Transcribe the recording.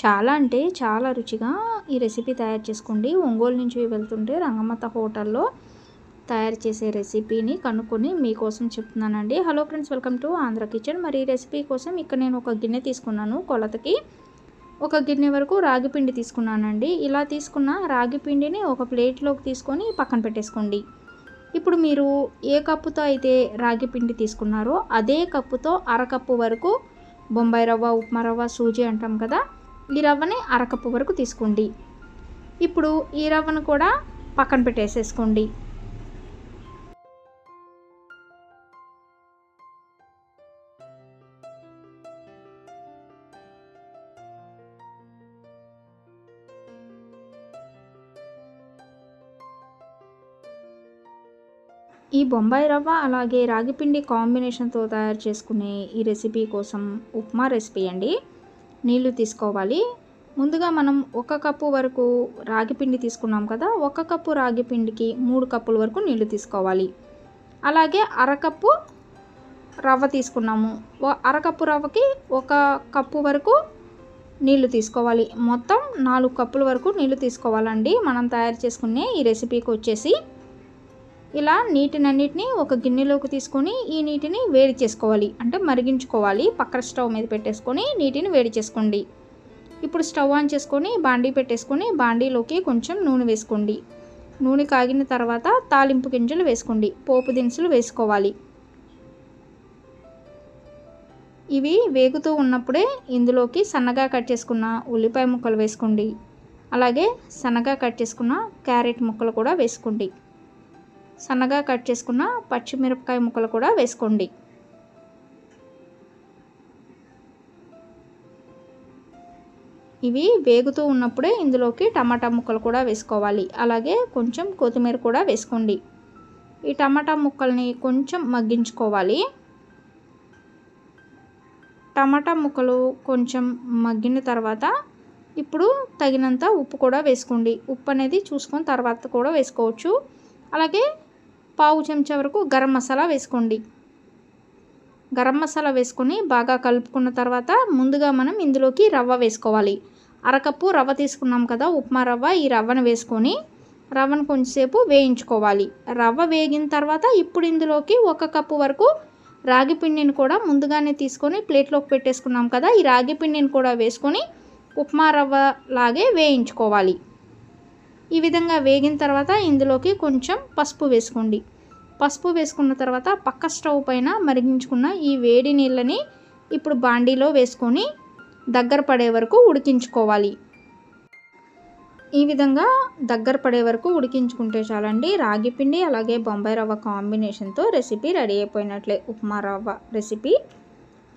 చాలా అంటే చాలా రుచిగా ఈ రెసిపీ తయారు చేసుకోండి. ఒంగోలు నుంచి వెళ్తుంటే రంగమత హోటల్లో తయారు చేసే రెసిపీని కనుక్కొని మీకోసం చెప్తున్నానండి. Hello friends welcome to Andhra kitchen. మరి ఈ రెసిపీ కోసం ఇక్కడ నేను ఒక గిన్నె తీసుకున్నాను కొలతకి. ఒక గిన్నె వరకు రాగి పిండి తీసుకున్నానండి. ఇలా తీసుకున్న రాగి పిండిని ఒక ప్లేట్లోకి తీసుకొని పక్కన పెట్టేసుకోండి. ఇప్పుడు మీరు ఏ కప్పుతో అయితే రాగి పిండి తీసుకున్నారో అదే కప్పుతో అరకప్పు వరకు బొంబాయి రవ్వ ఉప్మా రవ్వ సూజీ అంటాం కదా ఈ రవ్వని అరకప్పు వరకు తీసుకోండి. ఇప్పుడు ఈ రవ్వను కూడా పక్కన పెట్టేసేసుకోండి. ఈ బొంబాయి రవ్వ అలాగే రాగిపిండి కాంబినేషన్తో తయారు చేసుకునే ఈ రెసిపీ కోసం ఉప్మా రెసిపీ అండి. నీళ్ళు తీసుకోవాలి. ముందుగా మనం ఒక కప్పు వరకు రాగిపిండి తీసుకున్నాం కదా ఒక కప్పు రాగిపిండికి మూడు కప్పుల వరకు నీళ్ళు తీసుకోవాలి. అలాగే అరకప్పు రవ్వ తీసుకున్నాము. అరకప్పు రవ్వకి ఒక కప్పు వరకు నీళ్ళు తీసుకోవాలి. మొత్తం నాలుగు కప్పుల వరకు నీళ్ళు తీసుకోవాలండి. మనం తయారు చేసుకునే ఈ రెసిపీకి వచ్చేసి ఇలా నీటినన్నిటిని ఒక గిన్నెలోకి తీసుకొని ఈ నీటిని వేడి చేసుకోవాలి. అంటే మరిగించుకోవాలి. పక్కన స్టవ్ మీద పెట్టేసుకొని నీటిని వేడి చేసుకోండి. ఇప్పుడు స్టవ్ ఆన్ చేసుకొని బాండీ పెట్టేసుకొని బాండీలోకి కొంచెం నూనె వేసుకోండి. నూనె కాగిన తర్వాత తాలింపు గింజలు వేసుకోండి. పోపు దినుసులు వేసుకోవాలి. ఇవి వేగుతూ ఉన్నప్పుడే ఇందులోకి సన్నగా కట్ చేసుకున్న ఉల్లిపాయ ముక్కలు వేసుకోండి. అలాగే సన్నగా కట్ చేసుకున్న క్యారెట్ ముక్కలు కూడా వేసుకోండి. సన్నగా కట్ చేసుకున్న పచ్చిమిరపకాయ ముక్కలు కూడా వేసుకోండి. ఇవి వేగుతూ ఉన్నప్పుడే ఇందులోకి టమాటా ముక్కలు కూడా వేసుకోవాలి. అలాగే కొంచెం కొత్తిమీర కూడా వేసుకోండి. ఈ టమాటా ముక్కల్ని కొంచెం మగ్గించుకోవాలి. టమాటా ముక్కలు కొంచెం మగ్గిన తర్వాత ఇప్పుడు తగినంత ఉప్పు కూడా వేసుకోండి. ఉప్పు అనేది చూసుకొని తర్వాత కూడా వేసుకోవచ్చు. అలాగే పావు చెంచా వరకు గరం మసాలా వేసుకోండి. గరం మసాలా వేసుకొని బాగా కలుపుకున్న తర్వాత ముందుగా మనం ఇందులోకి రవ్వ వేసుకోవాలి. అరకప్పు రవ్వ తీసుకున్నాం కదా ఉప్మా రవ్వ ఈ రవ్వను వేసుకొని రవ్వను కొంచెంసేపు వేయించుకోవాలి. రవ్వ వేగిన తర్వాత ఇప్పుడు ఇందులోకి ఒక కప్పు వరకు రాగి పిండిని కూడా ముందుగానే తీసుకొని ప్లేట్లోకి పెట్టేసుకున్నాం కదా ఈ రాగి పిండిని కూడా వేసుకొని ఉప్మా రవ్వ లాగే వేయించుకోవాలి. ఈ విధంగా వేగిన తర్వాత ఇందులోకి కొంచెం పసుపు వేసుకోండి. పసుపు వేసుకున్న తర్వాత పక్క స్టవ్ పైన మరిగించుకున్న ఈ వేడి నీళ్ళని ఇప్పుడు బాండీలో వేసుకొని దగ్గర పడే వరకు ఉడికించుకోవాలి. ఈ విధంగా దగ్గర పడే వరకు ఉడికించుకుంటే చాలండి. రాగి పిండి అలాగే బొంబాయి రవ్వ కాంబినేషన్తో రెసిపీ రెడీ అయిపోయినట్లే. ఉప్మా రవ్వ రెసిపీ.